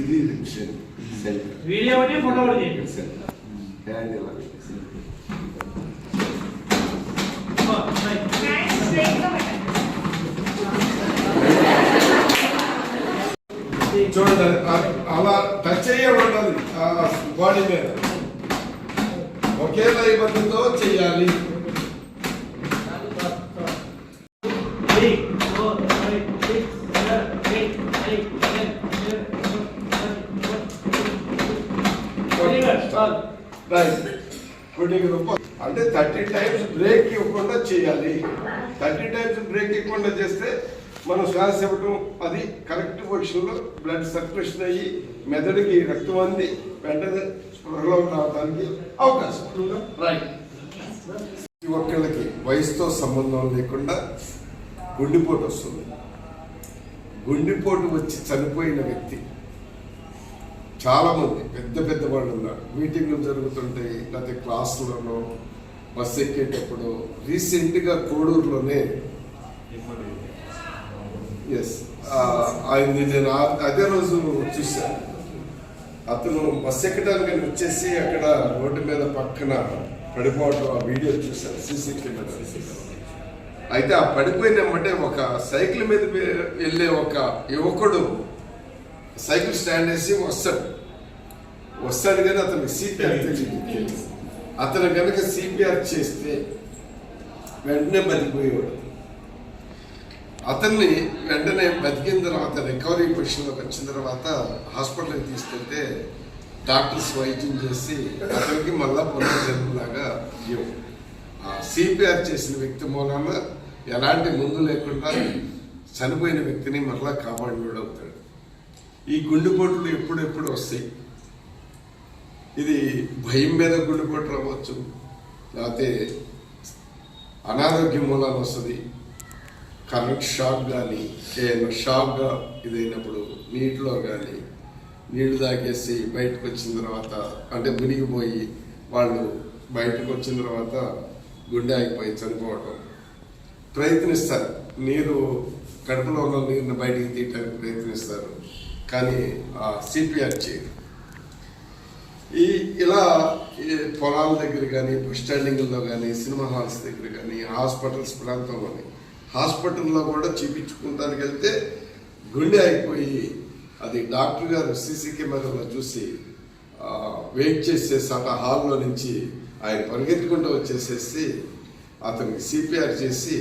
ఇది mission cell video ఒకటి photo ఒకటి సెల్ హ్యాండ్ ఇలా సెల్. చూడండి అలా టచ్ చేయబడాలి బాడీ మీద. ఒకే లైబర్తో చేయాలి అంటే థర్టీ టైమ్స్ బ్రేక్ ఇవ్వకుండా చేయాలి థర్టీ టైమ్స్ బ్రేక్ ఇవ్వకుండా చేస్తే మనం శ్వాస ఇవ్వటం అది కరెక్ట్ పొజిషన్లో బ్లడ్ సర్క్యులేషన్ అయ్యి మెదడుకి రక్తం అంది వెంటనే స్పృహలో రావడానికి అవకాశం రైట్ ప్రతి ఒక్కళ్ళకి వయసుతో సంబంధం లేకుండా గుండెపోటు వస్తుంది. గుండెపోటు వచ్చి చనిపోయిన వ్యక్తి చాలామంది పెద్ద పెద్ద వాళ్ళు ఉన్నారు. మీటింగ్లు జరుగుతుంటాయి లేకపోతే క్లాసులలో బస్సు ఎక్కేటప్పుడు. రీసెంట్గా కోడూరులోనే ఎస్ ఆయన్ని నేను ఆ- అదే రోజు చూశాను. అతను బస్ ఎక్కడానికి వచ్చేసి అక్కడ రోడ్డు మీద పక్కన పడిపోవడం ఆ వీడియో చూశాను సీసీ కెమెరా. అయితే ఆ పడిపోయినమ్మంటే ఒక సైకిల్ మీద వెళ్ళే ఒక యువకుడు సైకిల్ స్టాండ్ వేసి వస్తాడు. వస్తాడు కానీ అతనికి సిపిఆర్ తెలియదు. అతను కనుక సిపిఆర్ చేస్తే వెంటనే బతికిపోయేవాడు అతన్ని వెంటనే బతికిన తర్వాత రికవరీ పొజిషన్లోకి వచ్చిన తర్వాత హాస్పిటల్కి తీసుకెళ్తే డాక్టర్స్ వైద్యం చేసి అతనికి మళ్ళీ పునర్జన్మలాగా ఇవ్వు సిపిఆర్ చేసిన వ్యక్తి మూలాన ఎలాంటి ముందు లేకుండా చనిపోయిన వ్యక్తిని మరలా కాపాడినోడు అవుతాడు. ఈ గుండెపోట్లు ఎప్పుడెప్పుడు వస్తాయి? ఇది భయం మీద గుండెపోటు రావచ్చు లేకపోతే అనారోగ్యం మూలాన వస్తుంది. కరెంట్ షాక్ కానీ ఏదైనా షాక్గా ఇదైనప్పుడు నీటిలో కానీ నీళ్ళు తాగేసి బయటకు వచ్చిన తర్వాత అంటే మునిగిపోయి వాళ్ళు బయటకు వచ్చిన తర్వాత గుండె ఆగిపోయి చనిపోవటం. ప్రయత్నిస్తారు. నీరు కడుపులో ఉన్న నీరుని బయటికి తీయటానికి ప్రయత్నిస్తారు. కానీ సిపిఆర్ చేయరు. ఈ ఇలా ఈ పొలాల దగ్గర కానీ బస్ స్టాండింగ్లో కానీ సినిమా హాల్స్ దగ్గర కానీ హాస్పిటల్స్ ప్రాంతంలో హాస్పిటల్లో కూడా చూపించుకుంటానికి వెళ్తే గుండె అయిపోయి అది డాక్టర్ గారు సీసీ కెమెరాలో చూసి వెయిట్ చేసేసి హాల్లో నుంచి ఆయన పరిగెత్తుకుంటూ వచ్చేసేసి అతనికి సిపిఆర్ చేసి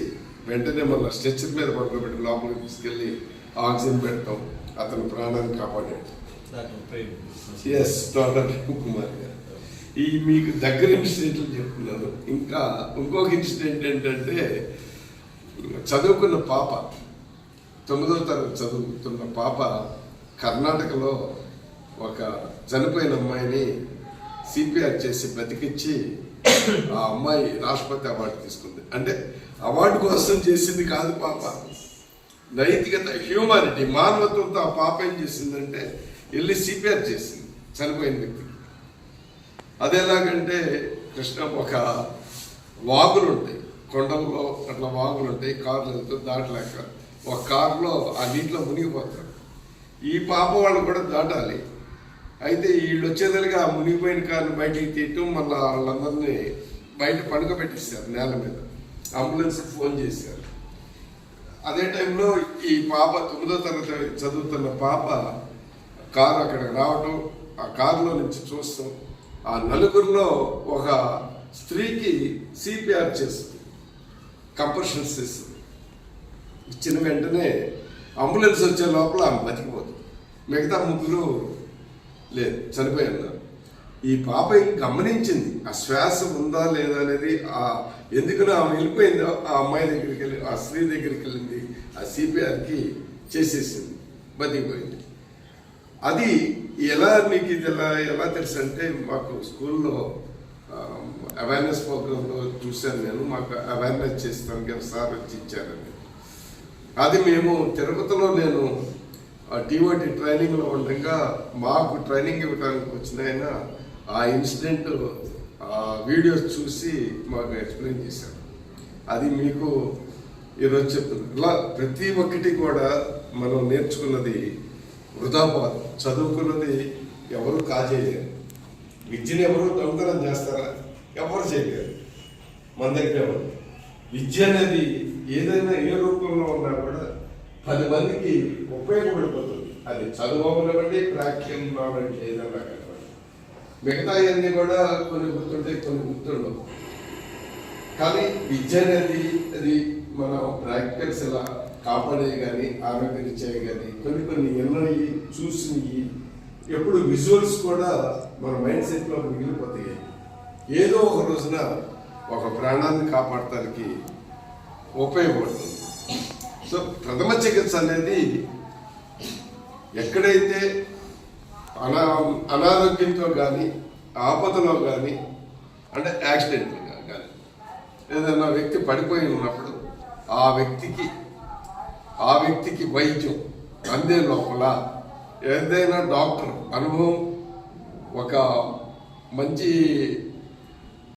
వెంటనే మళ్ళీ స్ట్రెచ్చర్ మీద పడుకోబెట్టి లోపలికి తీసుకెళ్ళి ఆక్సిజన్ పెట్టడం అతని ప్రాణాన్ని కాపాడాడు ఎస్ డాక్టర్ కుమార్ గారు. ఈ మీకు దగ్గర ఇన్సిడెంట్లు చెప్తున్నాను. ఇంకా ఇంకొక ఇన్సిడెంట్ ఏంటంటే చదువుకున్న పాప తొమ్మిదవ తరగతి చదువుతున్న పాప కర్ణాటకలో ఒక చనిపోయిన అమ్మాయిని సిపిఆర్ చేసి బతికిచ్చి ఆ అమ్మాయి రాష్ట్రపతి అవార్డు తీసుకుంది. అంటే అవార్డు కోసం చేసింది కాదు పాప. నైతికత హ్యూమానిటీ మానవత్వంతో ఆ పాప ఏం చేసిందంటే వెళ్ళి సిపిఆర్ చేసింది చనిపోయిన వ్యక్తికి. అదేలాగంటే కృష్ణ ఒక వాగులు ఉంటాయి. కొండల్లో అట్లా వాగులు ఉంటాయి కార్లు వెళ్తే దాటలేక ఒక కారులో ఆ నీటిలో మునిగిపోతారు. ఈ పాప వాళ్ళు కూడా దాటాలి. అయితే వీళ్ళు వచ్చేదలుగా ఆ మునిగిపోయిన కారుని బయటికి తీయటం మళ్ళీ వాళ్ళందరినీ బయట పడుకోబెట్టిస్తారు నేల మీద. అంబులెన్స్ ఫోన్ చేశారు. అదే టైంలో ఈ పాప తొమ్మిదో తరగతి చదువుతున్న పాప కారు అక్కడ రావటం ఆ కారులో నుంచి చూస్తాం. ఆ నలుగురిలో ఒక స్త్రీకి సిపిఆర్ చేస్తుంది. కంపర్షన్స్ ఇస్తుంది ఇచ్చిన వెంటనే అంబులెన్స్ వచ్చే లోపల ఆమె బతికిపోతుంది. మిగతా ముగ్గురు లేదు చనిపోయి ఉన్నారు ఈ పాప గమనించింది ఆ శ్వాస ఉందా లేదా అనేది ఆ ఎందుకునో ఆమె వెళ్ళిపోయిందో ఆ అమ్మాయి దగ్గరికి వెళ్ళి ఆ స్త్రీ దగ్గరికి వెళ్ళింది ఆ సిపిఆర్కి చేసేసింది బతికిపోయింది. అది ఎలా మీకు ఇది ఎలా ఎలా తెలుసు అంటే మాకు స్కూల్లో Um, అవేర్నెస్ ప్రోగ్రాంలో చూశాను నేను. మాకు అవేర్నెస్ చేస్తాను సార్ వచ్చి ఇచ్చారని అది మేము తిరుపతిలో నేను టీఓటీ ట్రైనింగ్లో ఉండగా మాకు ట్రైనింగ్ ఇవ్వడానికి వచ్చిన ఆయన ఆ ఇన్సిడెంట్ వీడియోస్ చూసి మాకు ఎక్స్ప్లెయిన్ చేశారు. అది మీకు ఈరోజు చెప్తుంది ఇలా ప్రతి ఒక్కటి కూడా మనం నేర్చుకున్నది వృధాబాద్ చదువుకున్నది ఎవరు కాజేయలేరు. విద్యను ఎవరు దొంగతనం చేస్తారా? ఎవరు చేయలేరు. మన దగ్గర ఎవరు? విద్య అనేది ఏదైనా ఏ రూపంలో ఉన్నా కూడా పది మందికి ఉపయోగపడిపోతుంది. అది చదువు అవ్వనివ్వండి ప్రాక్టికల్ నాలెడ్జ్ ఏదైనా కానివ్వండి. మిగతా అన్ని కూడా కొన్ని గుర్తుంటాయి కొన్ని గుర్తుండవు. కానీ విద్య అనేది అది మనం ప్రాక్టికల్స్ ఇలా కాపాడే కానీ ఆరోగ్యరీత్యా కానీ కొన్ని కొన్ని ఎన్నోవి చూసినవి ఎప్పుడు విజువల్స్ కూడా మన మైండ్ సెట్లో మిగిలిపోతాయి. ఏదో ఒక రోజున ఒక ప్రాణాన్ని కాపాడటానికి ఉపయోగపడుతుంది. సో ప్రథమ చికిత్స అనేది ఎక్కడైతే అనా అనారోగ్యంతో కానీ ఆపదలో కానీ అంటే యాక్సిడెంట్ కానీ ఏదైనా వ్యక్తి పడిపోయి ఉన్నప్పుడు ఆ వ్యక్తికి ఆ వ్యక్తికి వైద్యం అందే లోపల ఏదైనా డాక్టర్ అనుభవం ఒక మంచి